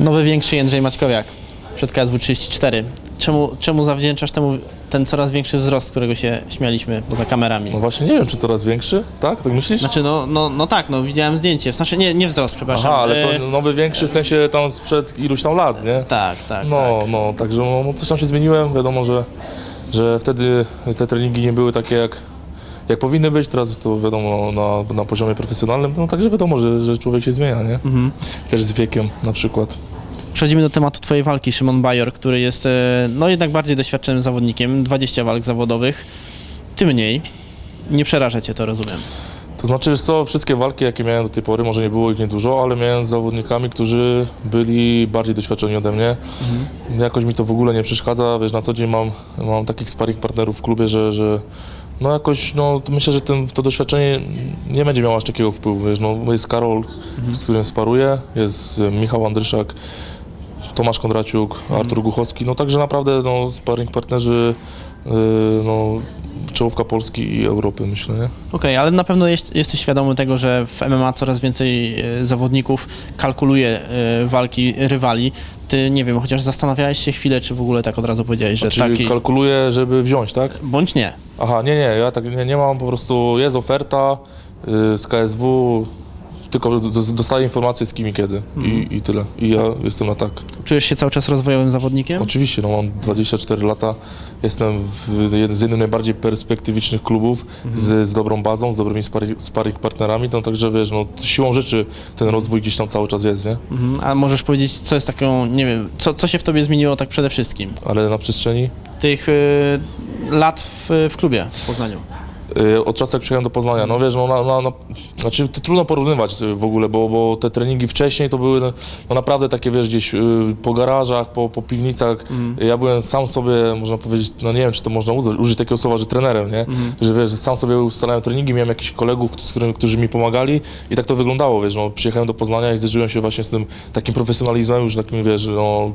Nowy większy Jędrzej Maćkowiak przed KSW 34. Czemu, czemu zawdzięczasz temu ten coraz większy wzrost, którego się śmialiśmy poza kamerami? No właśnie nie wiem, czy coraz większy, tak? Tak myślisz? Znaczy, no, no, no tak, no widziałem zdjęcie. Znaczy, nie, nie wzrost, przepraszam. Aha, ale E, to nowy większy w sensie tam sprzed iluś tam lat, nie? Tak, tak, No, tak. no, także no, no, coś tam się zmieniłem, wiadomo, że, że wtedy te treningi nie były takie jak, jak powinny być, teraz jest to wiadomo na, na poziomie profesjonalnym, no także wiadomo, że, że człowiek się zmienia, nie? Mhm. Też z wiekiem na przykład. Przechodzimy do tematu twojej walki, Szymon Bajor, który jest e, no jednak bardziej doświadczonym zawodnikiem, 20 walk zawodowych. Ty mniej. Nie przeraża cię to, rozumiem. To znaczy, wiesz co, wszystkie walki, jakie miałem do tej pory, może nie było ich niedużo, ale miałem z zawodnikami, którzy byli bardziej doświadczeni ode mnie. Jakoś mi to w ogóle nie przeszkadza, wiesz, na co dzień mam, mam takich sparring partnerów w klubie, że, że no jakoś, no myślę, że ten, to doświadczenie nie będzie miało aż takiego wpływu, wiesz, no jest Karol, z którym sparuję, jest Michał Andryszak, Tomasz Kondraciuk, Artur Guchowski, no także naprawdę, no sparring partnerzy, yy, no czołówka Polski i Europy, myślę, nie? Okej, ale na pewno jest, jesteś świadomy tego, że w MMA coraz więcej e, zawodników kalkuluje e, walki rywali. Ty, nie wiem, chociaż zastanawiałeś się chwilę, czy w ogóle tak od razu powiedziałeś, że Czyli taki... kalkuluję, żeby wziąć, tak? Bądź nie. Aha, nie, nie, ja tak nie, nie mam, po prostu jest oferta y, z KSW, tylko dostaję informacje z kim i kiedy I, i tyle. I ja jestem na tak. Czujesz się cały czas rozwojowym zawodnikiem? Oczywiście, no mam 24 lata, jestem w jednym z jednym z najbardziej perspektywicznych klubów, z, z dobrą bazą, z dobrymi sparring partnerami, no także wiesz, no siłą rzeczy ten rozwój gdzieś tam cały czas jest, nie? Mhm. A możesz powiedzieć, co jest taką, nie wiem, co, co się w tobie zmieniło tak przede wszystkim? Ale na przestrzeni Tych y, lat w, w klubie w Poznaniu. Y, od czasu jak przyjechałem do Poznania, no wiesz, no, na, na, na, znaczy trudno porównywać y, w ogóle, bo, bo te treningi wcześniej to były no, no naprawdę takie, wiesz, gdzieś y, po garażach, po, po piwnicach, ja byłem sam sobie, można powiedzieć, no nie wiem, czy to można użyć, użyć takiego słowa, że trenerem, nie, że wiesz, sam sobie ustalałem treningi, miałem jakichś kolegów, z którymi, którzy mi pomagali i tak to wyglądało, wiesz, no przyjechałem do Poznania i zderzyłem się właśnie z tym takim profesjonalizmem, już takim, wiesz, no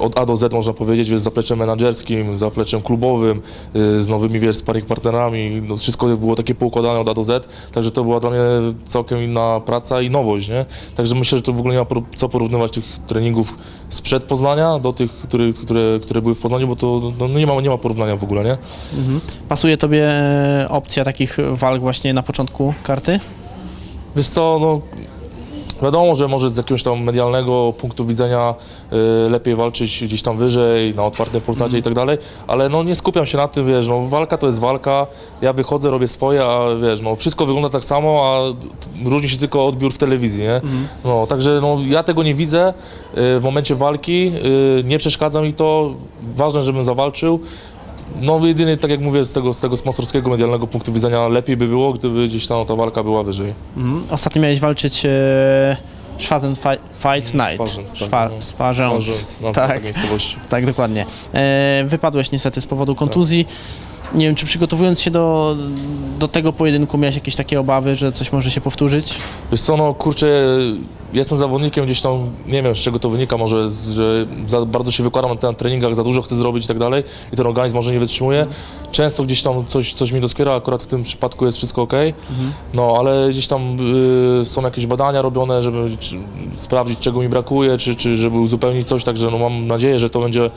od A do Z można powiedzieć, z zapleczem menadżerskim, zapleczem klubowym, y, z nowymi, wiesz, sparring partnerami, no wszystko było takie poukładane od A do Z, także to była dla mnie całkiem inna praca i nowość, nie? Także myślę, że to w ogóle nie ma co porównywać tych treningów sprzed Poznania do tych, które, które, które były w Poznaniu, bo to no, nie, ma, nie ma porównania w ogóle, nie? Pasuje tobie e, opcja takich walk właśnie na początku karty? Wiesz co, no wiadomo, że może z jakiegoś tam medialnego punktu widzenia y, lepiej walczyć gdzieś tam wyżej, na otwartym Polsacie i tak dalej, ale no nie skupiam się na tym, wiesz, no walka to jest walka, ja wychodzę, robię swoje, a wiesz, no wszystko wygląda tak samo, a różni się tylko odbiór w telewizji, nie? No, także no ja tego nie widzę y, w momencie walki, y, nie przeszkadza mi to, ważne, żebym zawalczył, no jedynie, tak jak mówię, z tego, z tego sponsorskiego, medialnego punktu widzenia lepiej by było, gdyby gdzieś tam ta walka była wyżej. Mhm. Ostatnio miałeś walczyć e, Schwarzen Fi- Fight Night. Swarzędz, tak, no. Nazwa Tak, tak. miejscowości. tak, dokładnie. E, wypadłeś niestety z powodu kontuzji. Nie wiem, czy przygotowując się do, do tego pojedynku miałeś jakieś takie obawy, że coś może się powtórzyć? Wiesz co, no kurczę, jestem zawodnikiem gdzieś tam, nie wiem z czego to wynika, może że za bardzo się wykładam na treningach, za dużo chcę zrobić i tak dalej i ten organizm może nie wytrzymuje. Często gdzieś tam coś, coś mi doskiera, akurat w tym przypadku jest wszystko ok, no ale gdzieś tam y, są jakieś badania robione, żeby czy, sprawdzić czego mi brakuje, czy, czy żeby uzupełnić coś, także no mam nadzieję, że to będzie y,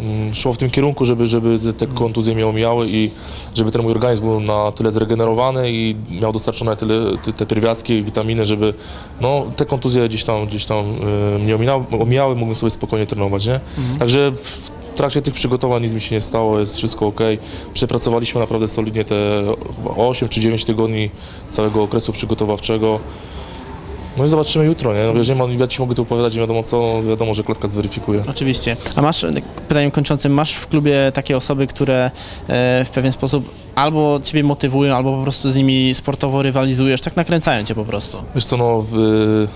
mm, szło w tym kierunku, żeby, żeby te kontuzje mnie omijały i żeby ten mój organizm był na tyle zregenerowany i miał dostarczone tyle, te, te pierwiastki i witaminy, żeby no, te kontuzje gdzieś tam, gdzieś tam y, mnie omijały, mógłbym sobie spokojnie trenować, nie? Także w trakcie tych przygotowań nic mi się nie stało, jest wszystko ok. Przepracowaliśmy naprawdę solidnie te chyba 8 czy 9 tygodni całego okresu przygotowawczego. No i zobaczymy jutro, nie? No, wiesz, nie ma, ja ci mogę tu opowiadać nie wiadomo co, no, wiadomo, że klatka zweryfikuje. Oczywiście. A masz, pytaniem kończącym, masz w klubie takie osoby, które e, w pewien sposób albo ciebie motywują, albo po prostu z nimi sportowo rywalizujesz, tak nakręcają cię po prostu. Wiesz co, no, w,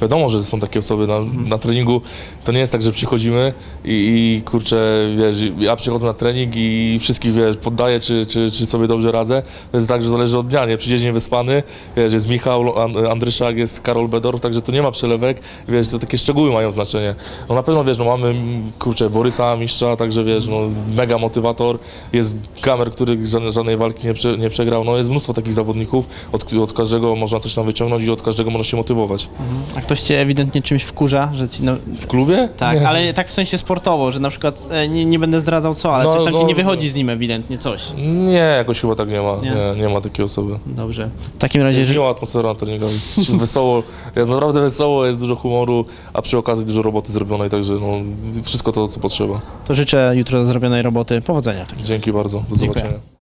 wiadomo, że są takie osoby na, na treningu. To nie jest tak, że przychodzimy i, i kurczę, wiesz, ja przychodzę na trening i wszystkich, wiesz, poddaję, czy, czy, czy sobie dobrze radzę. To jest tak, że zależy od dnia, nie? Przyjdzie dzień wyspany, wiesz, jest Michał An- Andryszak, jest Karol Bedorf, także to nie ma przelewek, wiesz, to takie szczegóły mają znaczenie. No na pewno, wiesz, no mamy, kurczę, Borysa Mistrza, także wiesz, no mega motywator, jest Gamer, który żadnej, żadnej walki nie, prze, nie przegrał, no jest mnóstwo takich zawodników, od, od każdego można coś tam wyciągnąć i od każdego można się motywować. A ktoś cię ewidentnie czymś wkurza, że ci, no, W klubie? tak, Nie. ale tak w sensie sportowo, że na przykład, e, nie, nie będę zdradzał co, ale No, coś tam ci no, nie wychodzi z nim ewidentnie, coś. Nie, jakoś chyba tak nie ma, Nie. nie, nie, ma takiej osoby. Dobrze. W takim razie, Jest że, miła atmosfera na treningach, jest wesoło, jest naprawdę wesoło, jest dużo humoru, a przy okazji dużo roboty zrobionej, także no, wszystko to, co potrzeba. to życzę jutro zrobionej roboty powodzenia. w takim Dzięki bardzo, do Dziękuję. zobaczenia.